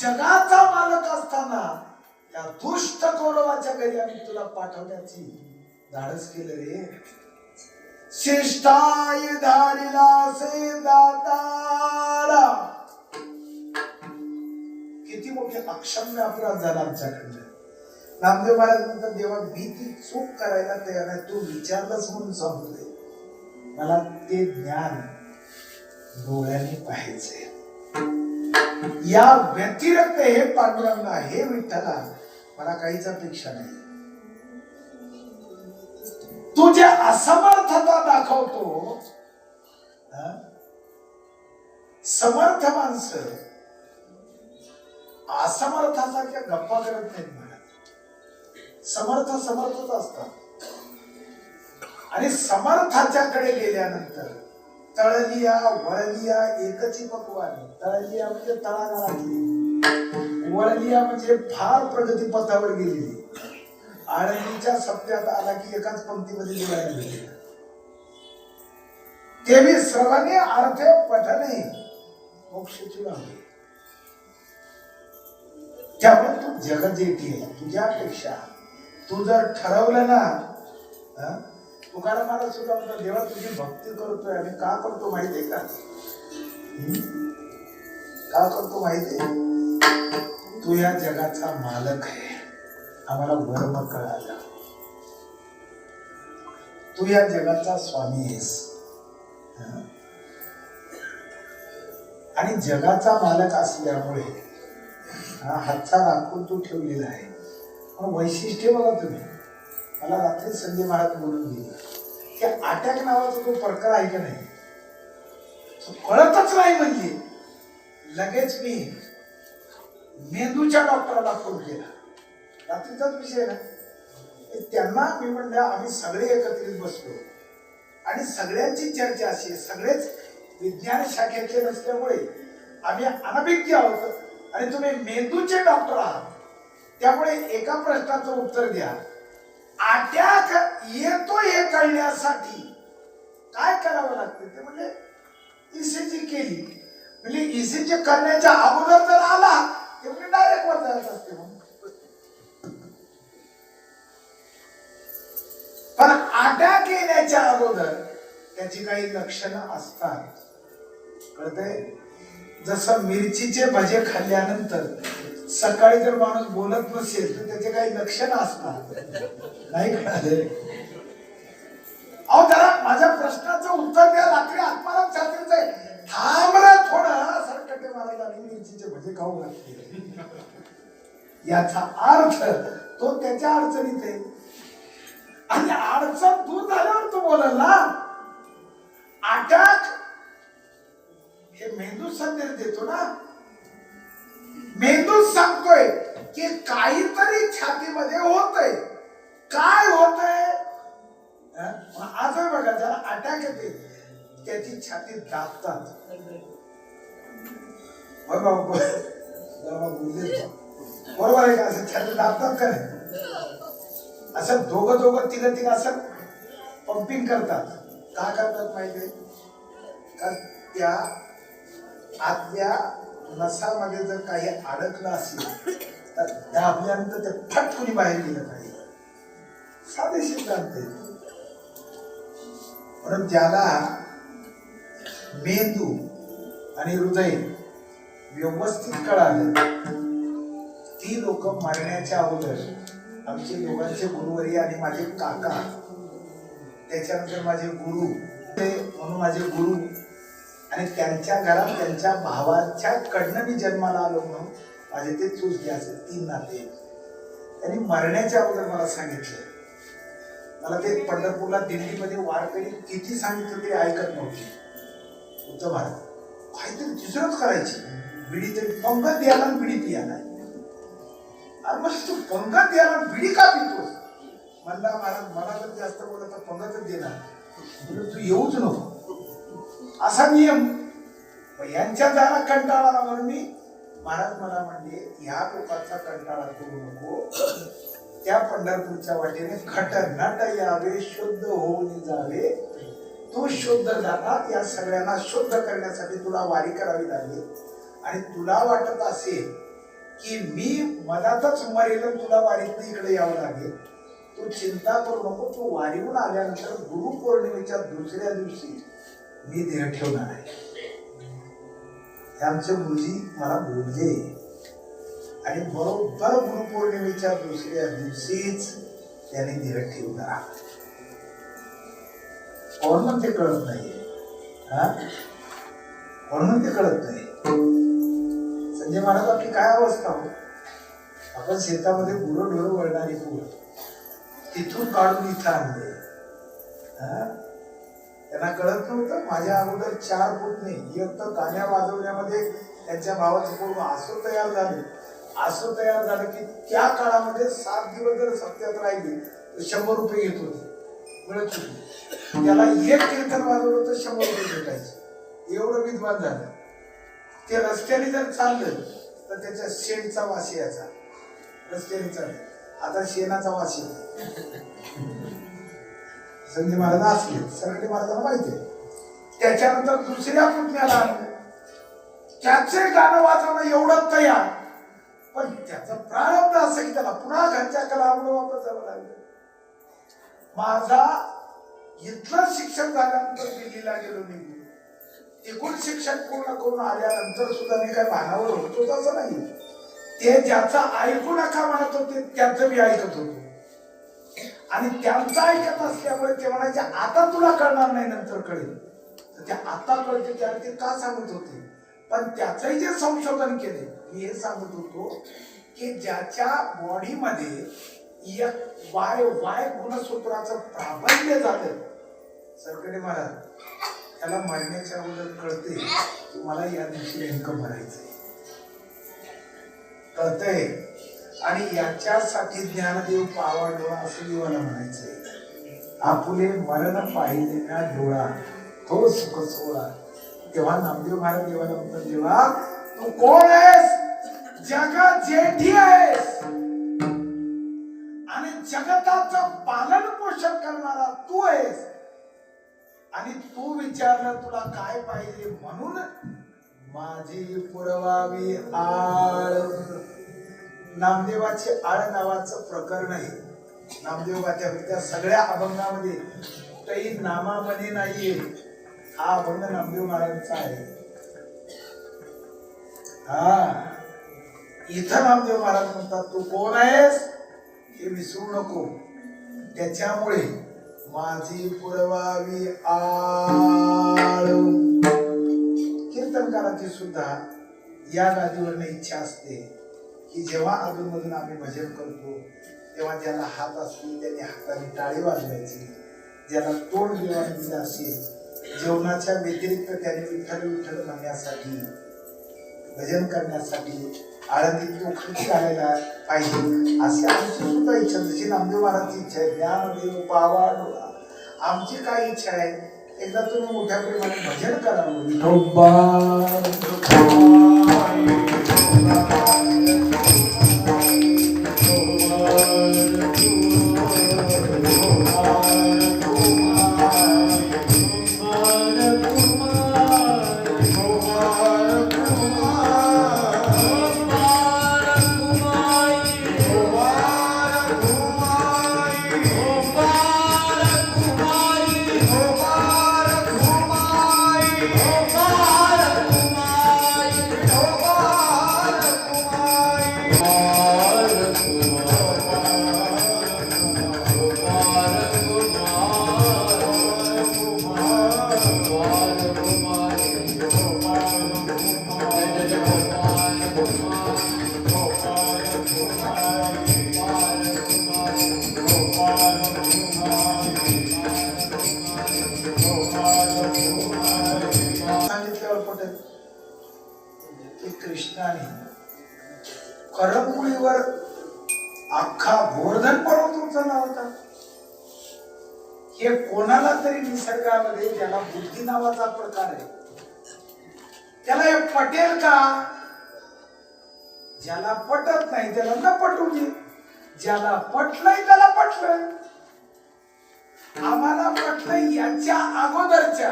जगाचा मालक असताना त्या दुष्ट कौरवाच्या घरी आम्ही तुला पाठवण्याची धाडस केलं रे. शिष्टाई धाडीला से दातारा. किती मोठे अक्षम्य अपराध झाला आमच्याकडनं. नामदेव महाराज म्हणतात देवा मी ती चूक करायला तयार आहे. तू विचारलंच म्हणून सांगतोय. मला ते ज्ञान डोळ्याने पाहायचंय. या व्यतिरिक्त हे पांडुरंगा हे विठ्ठला. मला काहीच अपेक्षा नाही. तू जे असमर्थता दाखवतो समर्थ माणसं असमर्थासारख्या गप्पा करत नाहीत महाराज समर्थ समर्थच असतात. आणि समर्थाच्याकडे गेल्यानंतर तळलिया वळलिया एकची पकवानी. तळलिया म्हणजे तळागाळातली वळलिया म्हणजे फार प्रगती पथावर गेलेली. आळंदीच्या सप्त्यात आला की एकाच पंक्तीमध्ये दिवाळी ते मी सर्वांनी अर्थ पठने मोक्षची लावली त्यामुळे तू जगजेठी आहे. तुझ्यापेक्षा तू जर ठरवलं ना तुकाराम महाराज सुद्धा म्हणतात देवा तुझी भक्ती करतोय आणि का करतो माहितीये का? का करतो माहितीये तू या जगाचा मालक आहे. आम्हाला वर्म कळाला. तू या जगाचा स्वामी आहेस. आणि जगाचा मालक असल्यामुळे हा हातचा राखून तू ठेवलेला आहे. पण वैशिष्ट्य बघा तुम्ही. मला रात्री संजय महाराज बोलून गेले की अटॅक नावाचा जो प्रकार आहे का नाही? तो कळतच नाही म्हणजे. लगेच मी मेंदूच्या डॉक्टरला फोन केला. रात्रीचाच विषय ना? त्यांना मी म्हणलं आम्ही सगळे एकत्रित बसलो. आणि सगळ्यांची चर्चा अशी आहे. सगळेच विज्ञान शाखेचे नसल्यामुळे आम्ही अनभिज्ञ आहोत. आणि तुम्ही मेंदूचे डॉक्टर आहात. त्यामुळे एका प्रश्नाचं उत्तर द्या. अटॅक येतो हे कळण्यासाठी काय करावं लागतं ते म्हणजे इसीजी केली. म्हणजे इसीजी करण्याच्या अगोदर जर आला ते म्हणजे डायरेक्ट वर जायचं असते पण अटॅक येण्याच्या अगोदर त्याची काही लक्षणं असतात. कळतंय? जसं मिरचीचे भजे खाल्ल्यानंतर सकाळी जर माणूस बोलत नसेल तर त्याचे काही लक्षण असणार नाही कळाले अहो जरा माझ्या प्रश्नाचं उत्तर द्या रात्री आत्माराम शास्त्रीचं आहे थांब रे थोडं सरकटे मारायला मिरचीचे भजे खाऊ लागते याचा अर्थ तो त्याच्या अडचणीत आहे. आणि अडचण दूर झाल्यावर तो बोलल ना अटॅक हे मेंदू संदेश देतो ना मेंदू सांगतोय की काहीतरी छातीमध्ये होतय. काय होतय? हं? आजही बघा त्याला अटॅक येते. त्याची छाती दाबतात. बरोबर आहे का? असं छाती दाबतात का नाही? असं दोघं दोघं तिघ तिघ असं पंपिंग करतात. का करतात माहिती त्या आतल्या नसामध्ये जर काही अडकलं असेल तर दाबल्यानंतर ते फटकुनी बाहेर गेलं पाहिजे. साधे सिद्धांत म्हणून ज्याला मेंदू आणि हृदय व्यवस्थित कळालं ती लोक मरण्याच्या अगोदर आमचे दोघांचे गुरुवरी आणि माझे काका त्याच्यानंतर माझे गुरु ते म्हणून माझे गुरु आणि त्यांच्या घरात त्यांच्या भावाच्या कडनं मी जन्माला आलो म्हणून माझे ते चूज घ्यायचे तीन नाते. त्यांनी मरण्याच्या अगोदर मला सांगितलं. मला ते पंढरपूरला दिल्लीमध्ये वारकरी किती सांगितलं ते ऐकत नव्हते. उद्धव भारत. काहीतरी दुसरंच करायची. बिडी तरी पंगत द्यायला बिडी पियाला. अरे मग तू पंगत द्यायला बिडी का पितोस म्हणला महाराज मला जर जास्त बोलत पंगतच देणार. तू येऊच नको. असा नियम. मग यांच्या जायला कंटाळा आला म्हणून मी महाराज मला म्हणले ह्या लोकांचा कंटाळा करू नको. त्या पंढरपूरच्या वाटेने खटनट यावे शुद्ध होऊन जावे. तू शुद्ध झाला या सगळ्यांना शुद्ध करण्यासाठी तुला वारी करावी लागेल. आणि तुला वाटत असेल की मी मनातच मरेल तुला वारीतनं इकडे यावं लागेल. तू चिंता करू नको तू वारीहून आल्यानंतर गुरुपौर्णिमेच्या दुसऱ्या दिवशी मी देह ठेवणार आहे. हे आमचे गुरुजी मला बोलले. आणि बरोबर गुरुपौर्णिमेच्या दुसऱ्या दिवशीच त्याने देह ठेवला. म्हणून ते कळत नाही? हा? म्हणून ते कळत नाही? संजय महाराज आपली काय अवस्था हो? आपण शेतामध्ये गुरं ढोर वळणारी पूर. तिथून काढून इथं आणले. हा? त्यांना कळत नव्हतं. माझ्या अगोदर चार फूट नाही एक तर गाण्या वाजवण्यामध्ये त्यांच्या भावाचं पूर्ण आसो तयार झाले. आसो तयार झालं की त्या काळामध्ये सात दिवस जर सत्यात राहिली तर शंभर रुपये घेत होते. मिळत होते. त्याला एक कीर्तन वाजवलं तर शंभर रुपये भेटायचे. एवढं विद्वान झालं. ते रस्त्याने जर चाललं तर त्याच्या शेणचा वास यायचा. रस्त्याने चाललं. आता शेणाचा वास येतो. संधी महाराज असले सरकडे महाराजांना माहिती त्याच्यानंतर दुसऱ्या पुतण्याला आणलं. त्याचे गाणं वाजवणं एवढं तयार. पण त्याचा प्रारंभ असं की त्याला पुन्हा घरच्या कलामुळे वापर जावं लागलं. माझा इथलं शिक्षण झाल्यानंतर दिल्लीला गेलो नाही एकूण शिक्षण पूर्ण करून आल्यानंतर सुद्धा मी काय भानावर होतो तसं नाही. ते ज्याचं ऐकू नका म्हणत होते त्याचं मी ऐकत होतो. आणि त्यांचा ऐकत असल्यामुळे ते म्हणायचे आता तुला कळणार नाही नंतर कळेल. तर ते आता कळते त्याला ते का सांगत होते? पण त्याचंही जे संशोधन केले मी हे सांगत होतो की ज्याच्या बॉडीमध्ये एक वाय वाय गुणसूत्राचं प्राबल्य झालं. सरकडे महाराज त्याला मरण्याच्या अगोदर कळते तुम्हाला मला या दिवशी नेमकं मरायचंय. कळतंय? आणि याच्यासाठी ज्ञानदेव पावा डोळा असं देवाला म्हणायचंय. आपुले मरण पाहिले ना डोळा तो सुख सोळा तेव्हा नामदेव महाराज देवाला म्हणतात देवा तू कोण आहेस? जगात जेठी आहेस. आणि जगताचं पालन पोषण करणारा तू आहेस. आणि तू विचारलं तुला काय पाहिजे? म्हणून माझी पुरवावी आळ. नामदेवाचे आळ नावाचं प्रकरण आहे नामदेवाच्या त्या सगळ्या अभंगामध्ये काही नामामध्ये नाहीये. हा अभंग नामदेव महाराजांचा आहे. हा. इथं नामदेव महाराज म्हणतात तू कोण आहेस? हे विसरू नको. त्याच्यामुळे माझी पुरवावी आळ. कीर्तनकाराची सुद्धा या गादीवरनं इच्छा असते. की जेव्हा अधूनमधून आम्ही भजन करतो तेव्हा ज्याला हात असतील त्यांनी हाताने टाळी वाजवायची. ज्याला तोंड देवाने दिलं असेल जेवणाच्या व्यतिरिक्त त्याने विठ्ठल विठ्ठल म्हणण्यासाठी भजन करण्यासाठी आळंदीत खुशी घालायला पाहिजे अशी आमची सुद्धा इच्छा जशी नामदेव महाराजची इच्छा आहे ज्ञानदेव पावा डोळा. आमची काय इच्छा आहे? एकदा तुम्ही मोठ्या प्रमाणे भजन करावं Thank you. कृष्णाने करंगुळीवर अख्खा गोवर्धन पर्वत उचलला होता. हे कोणाला तरी निसर्गामध्ये ज्याला बुद्धी नावाचा प्रकार आहे त्याला हे पटेल का? ज्याला पटत नाही त्याला न पटू दे. ज्याला पटलंय त्याला पटलंय आम्हाला पटलंय याच्या अगोदरच्या.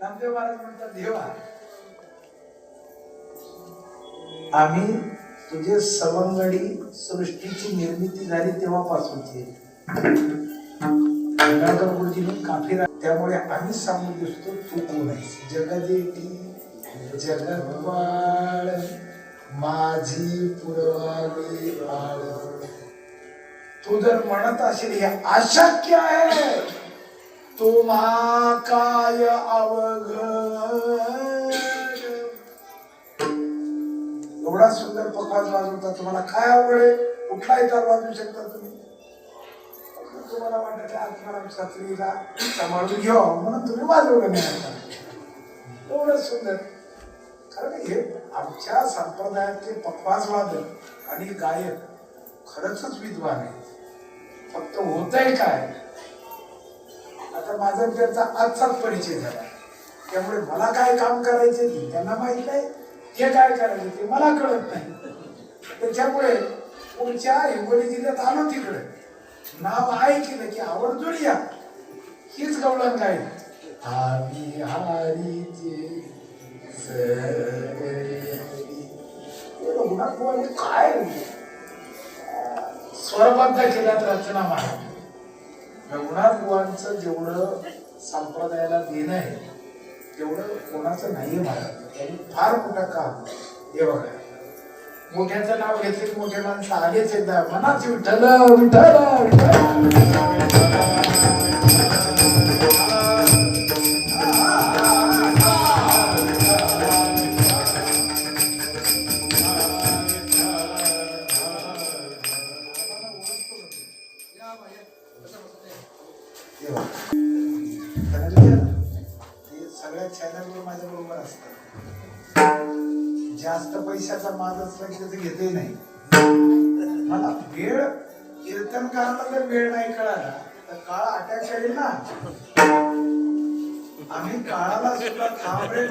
नामदेव महाराज म्हणतात देवा आम्ही तुझे सवंगडी सृष्टीची निर्मिती झाली तेव्हापासूनची. गंगाधर काफी त्यामुळे आम्ही सांगू दिसतो तू कोण आहेस? जगदेटी जगवाळ माझी पुरवावी तू जर म्हणत असेल हे अशक्य आहे. तुम्हा काय अवघ. एवढा सुंदर पकवाज वाजवता तुम्हाला काय आवड आहे? कुठलाही तर वाजवू शकता तुम्ही. तुम्हाला वाटत की आत्माराम शास्त्रीला सांभाळून घ्या म्हणून तुम्ही वाजवलं नाही आता एवढं सुंदर. कारण हे आमच्या संप्रदायातले पखवाजवादक आणि गायक खरंच विद्वान आहेत. फक्त होतंय काय? आता माझा त्यांचा आजचाच परिचय झाला. त्यामुळे मला काय काम करायचे ते त्यांना माहीत नाही ते काय करायचे ते मला कळत नाही. त्याच्यामुळे पुढच्या हिंगोली जिल्ह्यात आलो तिकडे. नाव ऐकलं की आवर्जून या. हीच गवळण काय आम्ही हारीचे सगळे काय स्वरबद्ध केल्यात रचना महाराज रघुनाथ बुवांचं जेवढं संप्रदायाला देणं आहे तेवढं कोणाचं नाहीये महाराज त्यांनी फार मोठं काम हे बघा. मोठ्याचं नाव घेतले मोठे माणसं आलेच एकदा मनाच विठ्ठल विठ्ठल विठ्ठल. तर काळ अटॅक करेल ना. आम्ही काळाला सुद्धा थांबले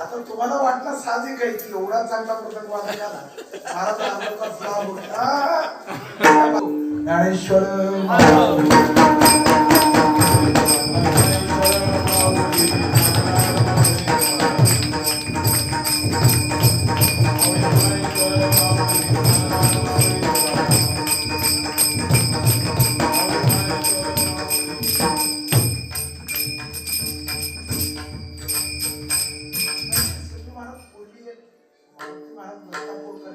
आता तुम्हाला वाटलं साहजिक आहे की एवढा चांगला प्रसंग वाजला आला Maharaj Dnyaneshwar Maharaj. Maruti Maharaj दत्तापूरकर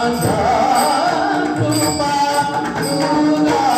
Sangha Rupa Rupa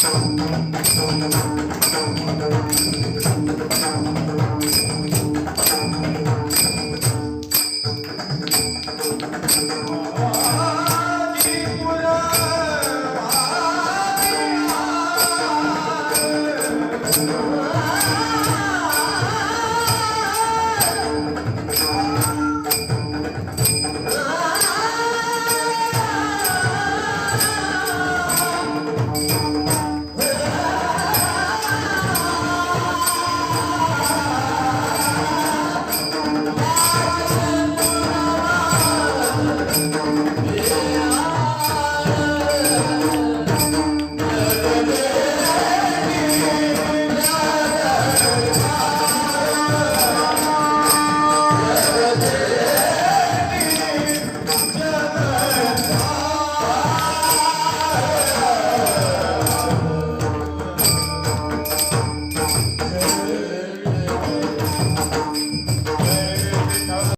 Don't know, don't know, don't know, don't know, don't know.